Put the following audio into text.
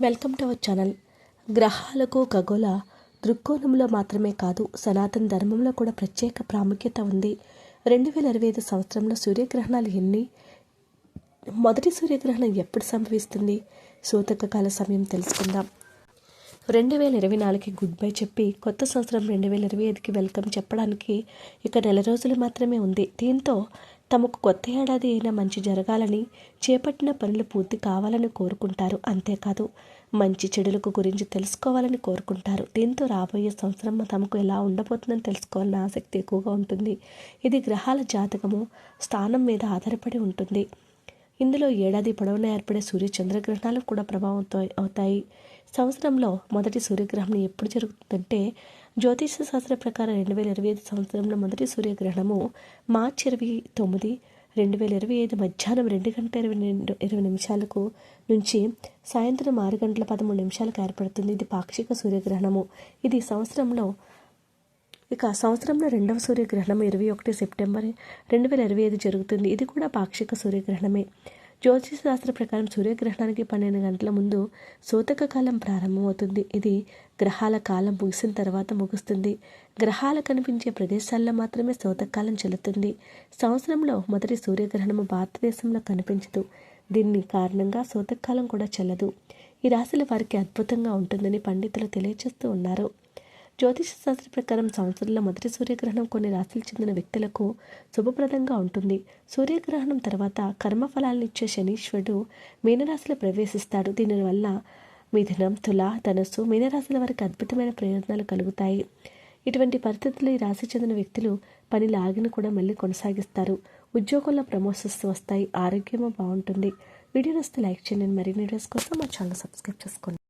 Welcome to our channel. గ్రహాలకు ఖగోళ దృక్కోణంలో మాత్రమే కాదు సనాతన ధర్మంలో కూడా ప్రత్యేక ప్రాముఖ్యత ఉంది. రెండు వేల ఇరవై ఐదు సంవత్సరంలో సూర్యగ్రహణాలు ఎన్ని? మొదటి సూర్యగ్రహణం ఎప్పుడు సంభవిస్తుంది? సూతకకాల సమయం తెలుసుకుందాం. రెండు వేల ఇరవై నాలుగుకి గుడ్ బై చెప్పి కొత్త సంవత్సరం రెండు వేల ఇరవై ఐదుకి వెల్కమ్ చెప్పడానికి ఇక నెల రోజులు మాత్రమే ఉంది. దీంతో తమకు కొత్త ఏడాది అయినా మంచి జరగాలని చేపట్టిన పనులు పూర్తి కావాలని కోరుకుంటారు. అంతేకాదు మంచి చెడులకు గురించి తెలుసుకోవాలని కోరుకుంటారు. దీంతో రాబోయే సంవత్సరం తమకు ఎలా ఉండబోతుందని తెలుసుకోవాలని ఆసక్తి ఎక్కువగా ఉంటుంది. ఇది గ్రహాల జాతకము స్థానం మీద ఆధారపడి ఉంటుంది. ఇందులో ఏడాది పొడవునా ఏర్పడే సూర్య చంద్రగ్రహణాలు కూడా ప్రభావంతో అవుతాయి. సంవత్సరంలో మొదటి సూర్యగ్రహణం ఎప్పుడు జరుగుతుందంటే జ్యోతిష శాస్త్ర ప్రకారం రెండు వేల ఇరవై ఐదు సంవత్సరంలో మొదటి సూర్యగ్రహణము మార్చి ఇరవై తొమ్మిది రెండు వేల ఇరవై ఐదు మధ్యాహ్నం రెండు గంటల ఇరవై రెండు ఇరవై నిమిషాలకు నుంచి సాయంత్రం ఆరు గంటల పదమూడు నిమిషాలకు ఏర్పడుతుంది. ఇది పాక్షిక సూర్యగ్రహణము. ఇది సంవత్సరంలో ఇక సంవత్సరంలో రెండవ సూర్యగ్రహణం ఇరవై ఒకటి సెప్టెంబర్ రెండు వేల ఇరవై ఐదు జరుగుతుంది. ఇది కూడా పాక్షిక సూర్యగ్రహణమే. జ్యోతిష శాస్త్ర ప్రకారం సూర్యగ్రహణానికి పన్నెండు గంటల ముందు సూతక కాలం ప్రారంభమవుతుంది. ఇది గ్రహాల కాలం ముగిసిన తర్వాత ముగుస్తుంది. గ్రహాలు కనిపించే ప్రదేశాల్లో మాత్రమే సూతకాలం చెల్లుతుంది. సంవత్సరంలో మొదటి సూర్యగ్రహణము భారతదేశంలో కనిపించదు. దీన్ని కారణంగా సూతకాలం కూడా చెల్లదు. ఈ రాశుల వారికి అద్భుతంగా ఉంటుందని పండితులు తెలియజేస్తూ ఉన్నారు. జ్యోతిష శాస్త్ర ప్రకారం సంవత్సరంలో మొదటి సూర్యగ్రహణం కొన్ని రాశులు చెందిన వ్యక్తులకు శుభప్రదంగా ఉంటుంది. సూర్యగ్రహణం తర్వాత కర్మఫలాలను ఇచ్చే శనీశ్వరుడు మీనరాశిలో ప్రవేశిస్తాడు. దీనివల్ల మిథునం తుల ధనస్సు మీనరాశుల వారికి అద్భుతమైన ప్రయోజనాలు కలుగుతాయి. ఇటువంటి పరిస్థితులు ఈ రాశి చెందిన వ్యక్తులు పని లాగిన కూడా మళ్ళీ కొనసాగిస్తారు. ఉద్యోగంలో ప్రమోషన్స్ వస్తాయి. ఆరోగ్యము బాగుంటుంది. వీడియో నస్తే లైక్ చేయండి. మరిన్ని వీడియోస్ కోసం మా ఛానల్ సబ్స్క్రైబ్ చేసుకోండి.